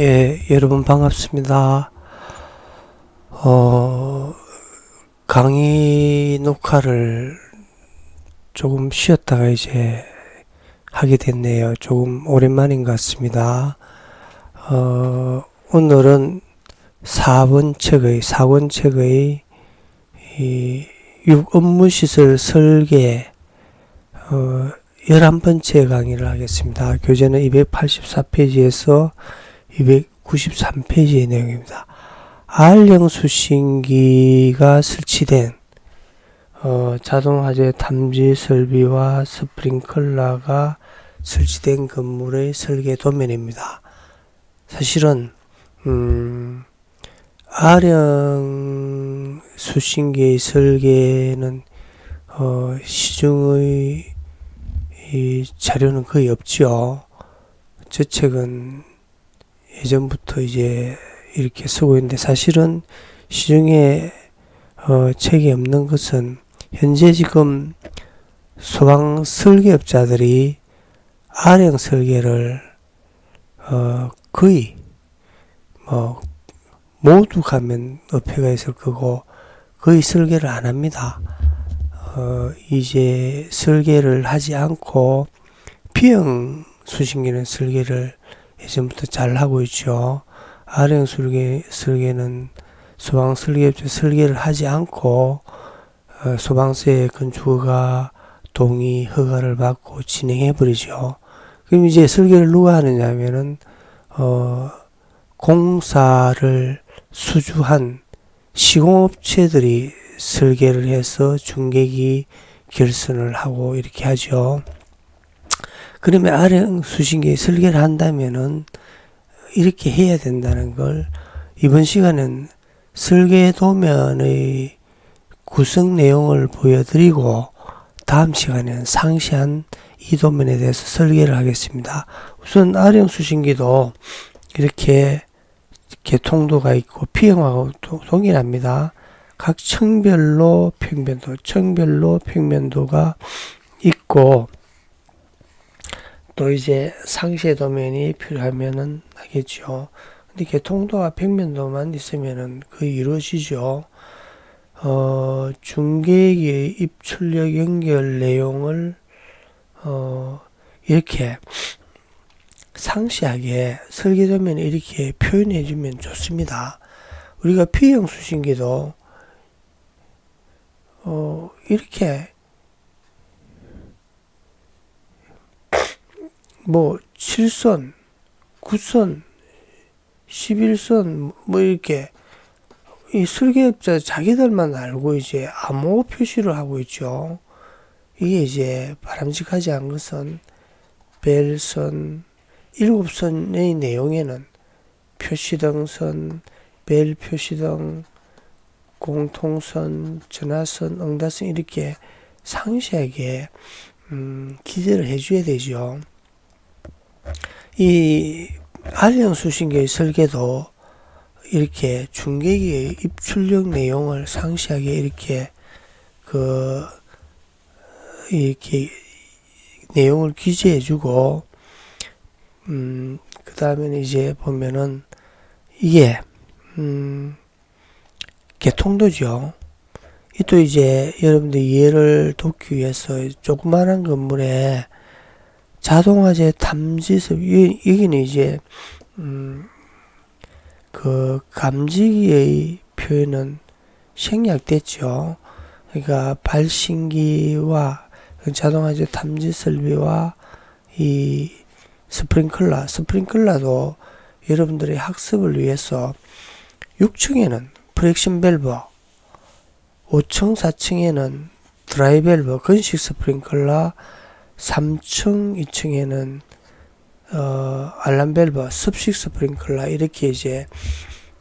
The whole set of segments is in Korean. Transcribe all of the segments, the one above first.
예, 여러분 반갑습니다. 어, 강의 녹화를 조금 쉬었다가 이제 하게 됐네요. 조금 오랜만인 것 같습니다. 어, 오늘은 4번 책의, 4권 책의 이 육업무시설 설계, 어, 11번째 강의를 하겠습니다. 교재는 284페이지에서 293페이지의 내용입니다. R형 수신기가 설치된 어, 자동화재 탐지 설비와 스프링클러가 설치된 건물의 설계 도면입니다. 사실은 음, R형 수신기의 설계는 어, 시중의 이 자료는 거의 없지요. 저 책은 예전부터 이제 이렇게 쓰고 있는데 사실은 시중에 어, 책이 없는 것은 현재 지금 소방 설계업자들이 R형 설계를 어, 거의 뭐 모두 가면 어폐가 있을 거고 거의 설계를 안 합니다. 어, 이제 설계를 하지 않고 P형 수신기는 설계를 예전부터 잘 하고 있죠. R형 설계, 설계는 소방 설계업체 설계를 하지 않고 어, 소방서의 건축가 동의 허가를 받고 진행해 버리죠. 그럼 이제 설계를 누가 하느냐 하면은 어, 공사를 수주한 시공업체들이 설계를 해서 중계기 결선을 하고 이렇게 하죠. 그러면 R형 수신기 설계를 한다면은 이렇게 해야 된다는 걸 이번 시간은 설계 도면의 구성 내용을 보여드리고 다음 시간에는 상세한 이 도면에 대해서 설계를 하겠습니다. 우선 R형 수신기도 이렇게 개통도가 있고 P형하고 동일합니다. 각 층별로 평면도, 층별로 평면도가 있고 또 이제 상세 도면이 필요하면은 하겠죠. 근데 개통도와 평면도만 있으면은 거의 이루어지죠. 어, 중계기의 입출력 연결 내용을 어, 이렇게 상세하게 설계도면에 이렇게 표현해 주면 좋습니다. 우리가 P형 수신기도 어, 이렇게 뭐 7선, 9선, 11선 뭐 이렇게 이 설계업자 자기들만 알고 이제 암호 표시를 하고 있죠. 이게 이제 바람직하지 않은 것은 벨선, 7선의 내용에는 표시등선, 벨 표시등, 공통선, 전화선, 응답선 이렇게 상세하게 음, 기재를 해줘야 되죠. 이 R형 수신기의 설계도 이렇게 중계기의 입출력 내용을 상세하게 이렇게 그 이렇게 내용을 기재해주고 음, 그 다음에는 이제 보면은 이게 음, 개통도죠. 이 또 이제 여러분들 이해를 돕기 위해서 조그마한 건물에 자동화재 탐지습 여기는 이제 음, 그 감지기의 표현은 생략됐죠. 그러니까 발신기와 자동화재 탐지 설비와 이 스프링클러, 스프링클러도 여러분들의 학습을 위해서 6층에는 프렉션 밸브, 5층, 4층에는 드라이 밸브, 건식 스프링클러, 3층, 2층에는 어, 알람 밸브, 습식 스프링클러 이렇게 이제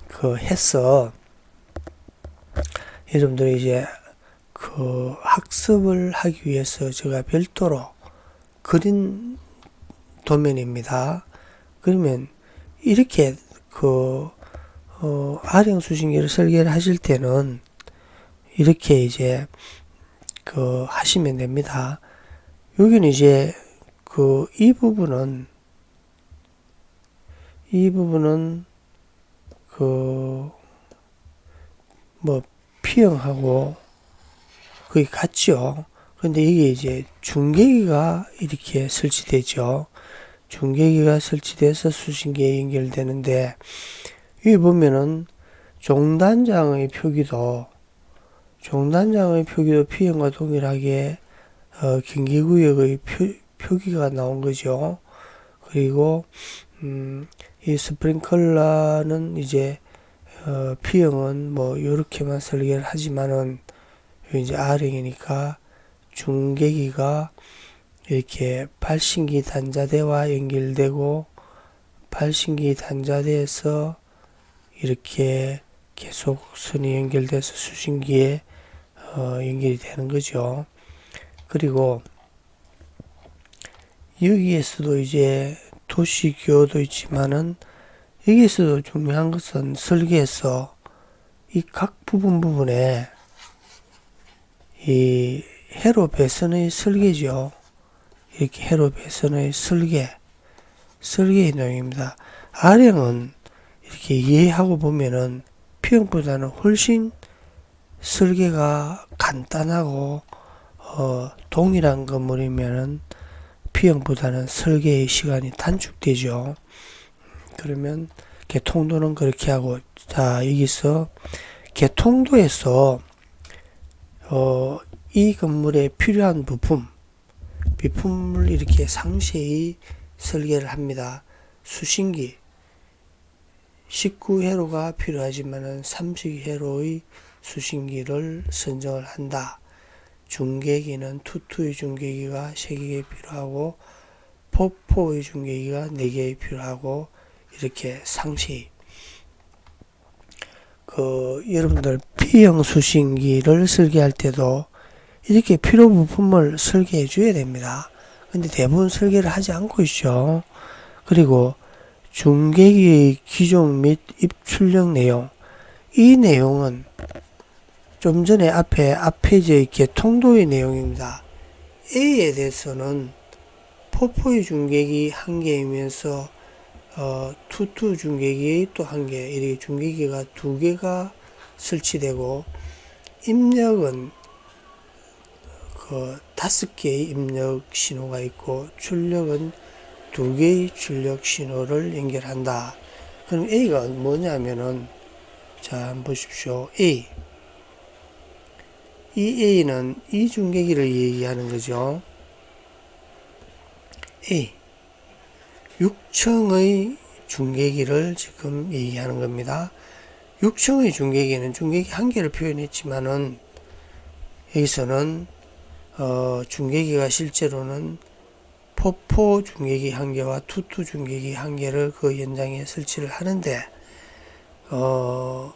그 해서 여러분들이 이제 그 학습을 하기 위해서 제가 별도로 그린 도면입니다. 그러면 이렇게 그 어, R형 수신기를 설계를 하실 때는 이렇게 이제 그 하시면 됩니다. 여기는 이제 그 이 부분은 이 부분은 그 뭐 피형하고 거의 같죠. 그런데 이게 이제 중계기가 이렇게 설치되죠. 중계기가 설치돼서 수신기에 연결되는데 여기 보면은 종단장의 표기도 종단장의 표기도 피형과 동일하게 어, 경기구역의 표, 표기가 나온 거죠. 그리고 음, 이 스프링클러는 이제 어, P형은 뭐 요렇게만 설계를 하지만은 이제 R형이니까 중계기가 이렇게 발신기 단자대와 연결되고 발신기 단자대에서 이렇게 계속 선이 연결돼서 수신기에 어, 연결이 되는 거죠. 그리고 여기에서도 이제 도시교도 있지만은 여기에서도 중요한 것은 설계에서 이 각 부분 부분에 이 회로 배선의 설계죠. 이렇게 회로 배선의 설계, 설계의 내용입니다. 아령은 이렇게 이해하고 보면은 P형보다는 훨씬 설계가 간단하고 어, 동일한 건물이면은 P형보다는 설계의 시간이 단축되죠. 그러면 개통도는 그렇게 하고 자 여기서 개통도에서 어, 이 건물에 필요한 부품 비품을 이렇게 상세히 설계를 합니다. 수신기 19회로가 필요하지만은 30회로의 수신기를 선정을 한다. 중계기는 투투의 중계기가 3개 필요하고 포포의 중계기가 4개 필요하고 이렇게 상시 그 여러분들 P형 수신기를 설계할 때도 이렇게 필요 부품을 설계해 줘야 됩니다. 근데 대부분 설계를 하지 않고 있죠. 그리고 중계기의 기종 및 입출력 내용 이 내용은 좀 전에 앞에 앞페이지에 이렇게 통도의 내용입니다. A에 대해서는 포포의 중계기 한 개이면서 어, 투투 중계기 또 한 개, 이렇게 중계기가 두 개가 설치되고 입력은 그 다섯 개의 입력 신호가 있고 출력은 두 개의 출력 신호를 연결한다. 그럼 A가 뭐냐면은 자 한번 보십시오. A 이 A는 이 중계기를 얘기하는 거죠. A 6층의 중계기를 지금 얘기하는 겁니다. 6층의 중계기는 중계기 한 개를 표현했지만은 여기서는 어, 중계기가 실제로는 포포 중계기 한 개와 투투 중계기 한 개를 그 연장에 설치를 하는데 어,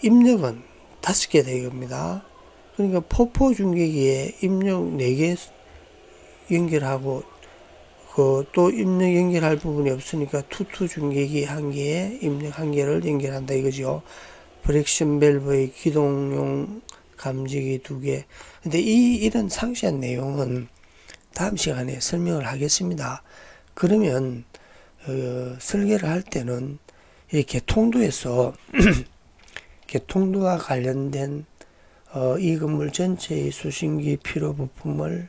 입력은 다섯 개 되겁니다. 그러니까 포포 중계기에 입력 4개 연결하고 그 또 입력 연결할 부분이 없으니까 투투 중계기 한 개에 입력 한 개를 연결한다 이거죠. 브렉션 밸브의 기동용 감지기 두 개. 근데 이 이런 상세한 내용은 다음 시간에 설명을 하겠습니다. 그러면 어, 설계를 할 때는 이렇게 통도에서 개통도와 관련된 어, 이 건물 전체의 수신기 필요 부품을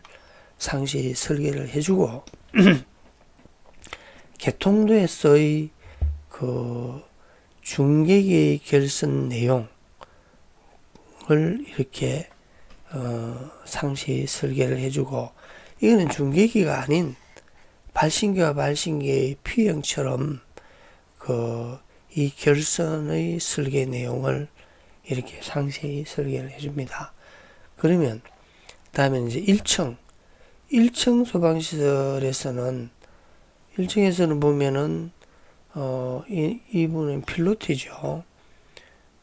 상세히 설계를 해주고 개통도에서의 그 중계기의 결선 내용을 이렇게 어, 상세히 설계를 해주고 이거는 중계기가 아닌 발신기와 발신기의 P형처럼 그 이 결선의 설계 내용을 이렇게 상세히 설계를 해줍니다. 그러면 다음에 이제 1층 1층 소방시설에서는 1층에서는 보면은 어, 이, 이분은 필로티죠.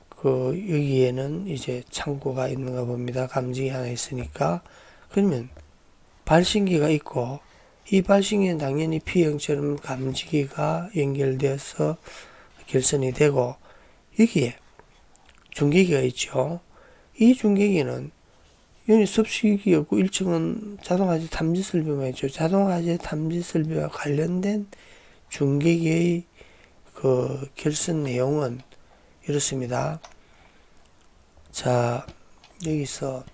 그 여기에는 이제 창고가 있는가 봅니다. 감지기 하나 있으니까 그러면 발신기가 있고 이 발신기는 당연히 P형처럼 감지기가 연결되어서 결선이 되고 여기에 중계기가 있죠. 이 중계기는 여기 섭식이었고 1층은 자동화재 탐지 설비만 있죠. 자동화재 탐지 설비와 관련된 중계기의 그그 결선 내용은 이렇습니다. 자, 여기서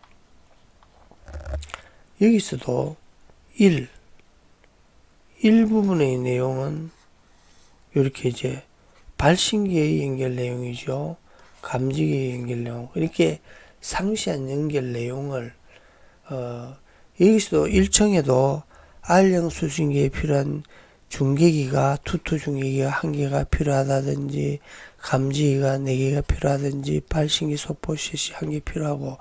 여기서도 1, 1부분의 내용은 이렇게 이제 발신기의 연결 내용이죠. 감지기의 연결 내용. 이렇게 상시한 연결 내용을, 어, 여기서도 1층에도 R형 수신기에 필요한 중계기가, 투투 중계기가 한 개가 필요하다든지, 감지기가 네 개가 필요하든지, 발신기 소포셋이 한개 필요하고,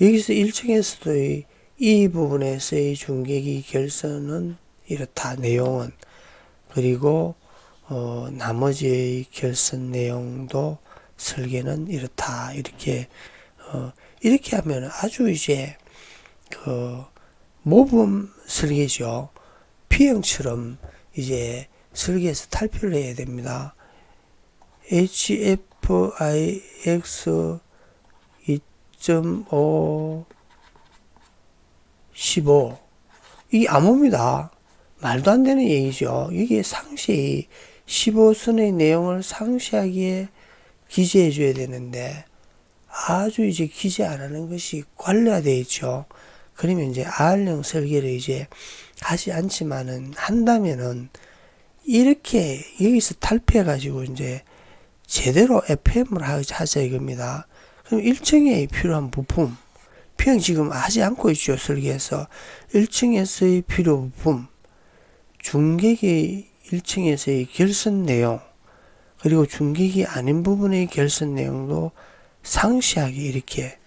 여기서 1층에서도 이, 이 부분에서의 중계기 결선은 이렇다, 내용은. 그리고, 어, 나머지의 결선 내용도 설계는 이렇다, 이렇게, 어, 이렇게 하면 아주 이제, 그, 모범 설계죠. P형처럼 이제 설계에서 탈피를 해야 됩니다. HFIX 2.5 15 이게 암호입니다. 말도 안 되는 얘기죠. 이게 상세히 15선의 내용을 상세하게 기재해 줘야 되는데 아주 이제 기재 안 하는 것이 관례화되어 있죠. 그러면 이제 R형 설계를 이제 하지 않지만은 한다면은 이렇게 여기서 탈피해 가지고 이제 제대로 FM을 하자 이겁니다. 그럼 1층에 필요한 부품 P형 지금 하지 않고 있죠 설계에서 1층에서의 필요 부품 중계기 1층에서의 결선 내용 그리고 중계기 아닌 부분의 결선 내용도 상시하게 이렇게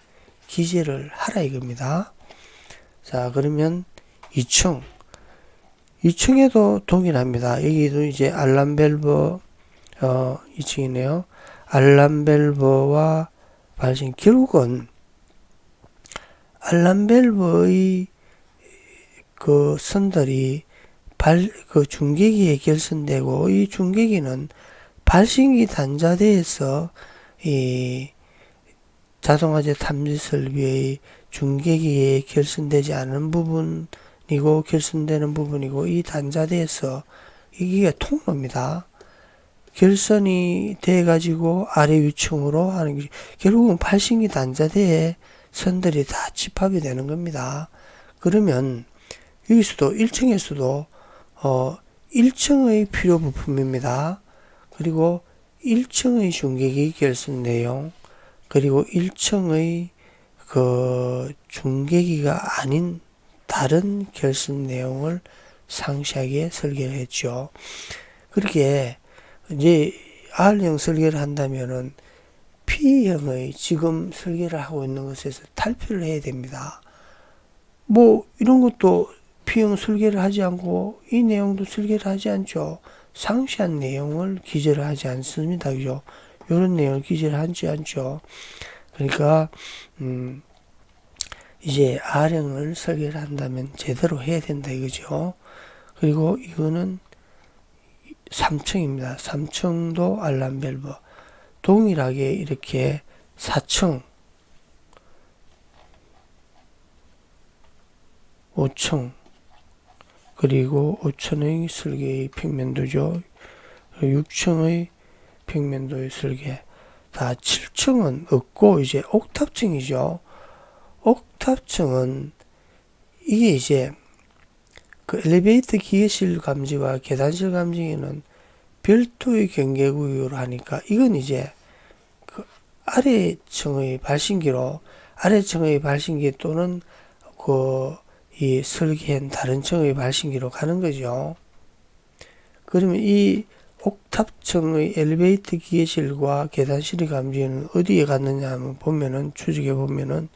기재를 하라 이겁니다. 자, 그러면 2층. 2층에도 동일합니다. 여기도 이제 알람벨버, 어, 2층이네요. 알람벨버와 발신. 결국은 알람벨버의 그 선들이 발, 그 중계기에 결선되고 이 중계기는 발신기 단자대에서 이 자동화재 탐지 설비의 중계기에 결선되지 않은 부분이고 결선되는 부분이고 이 단자대에서 이게 통로입니다. 결선이 돼 가지고 아래 위층으로 하는 게 결국은 발신기 단자대에 선들이 다 집합이 되는 겁니다. 그러면 여기서도 1층에서도 어 1층의 필요 부품입니다. 그리고 1층의 중계기 결선 내용 그리고 1층의 그 중계기가 아닌 다른 결선 내용을 상세하게 설계를 했죠. 그렇게 이제 R형 설계를 한다면은 P형의 지금 설계를 하고 있는 것에서 탈피를 해야 됩니다. 뭐 이런 것도 P형 설계를 하지 않고 이 내용도 설계를 하지 않죠. 상세한 내용을 기재를 하지 않습니다. 그죠? 이런 내용을 기재를 하지 않죠. 그러니까 음 이제 R형을 설계를 한다면 제대로 해야 된다 이거죠. 그리고 이거는 3층입니다. 3층도 알람벨버 동일하게 이렇게 4층 5층 그리고 5층의 설계의 평면도죠. 6층의 평면도의 설계 다 7층은 없고 이제 옥탑층이죠. 옥탑층은 이게 이제 그 엘리베이터 기계실 감지와 계단실 감지기는 별도의 경계구역으로 하니까 이건 이제 그 아래층의 발신기로 아래층의 발신기 또는 그 이 설계한 다른 층의 발신기로 가는 거죠. 그러면 이 옥탑층의 엘리베이터 기계실과 계단실의 감지기는 어디에 갔느냐 하면 보면은 추적해 보면은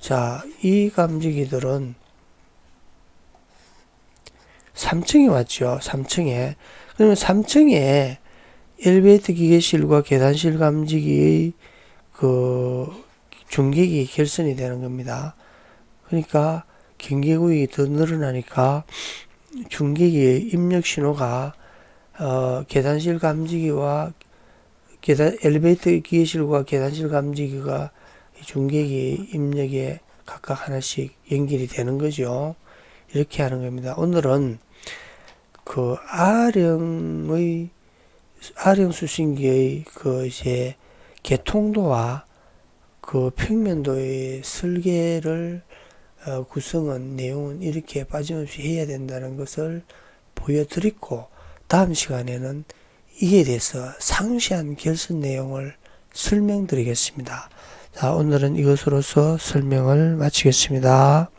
자, 이 감지기들은 3층에 왔죠. 3층에. 그러면 3층에 엘리베이터 기계실과 계단실 감지기의 그 중계기 결선이 되는 겁니다. 그러니까 경계구역이 더 늘어나니까 중계기의 입력 신호가 어, 계단실 감지기와 계단 엘리베이터 기계실과 계단실 감지기가 중계기 입력에 각각 하나씩 연결이 되는 거죠. 이렇게 하는 겁니다. 오늘은 그 R형의 아령수신기의 그 이제 개통도와 그 평면도의 설계를 어, 구성은 내용은 이렇게 빠짐없이 해야 된다는 것을 보여드리고 다음 시간에는 이에 대해서 상세한 결선 내용을 설명드리겠습니다. 자, 오늘은 이것으로서 설명을 마치겠습니다.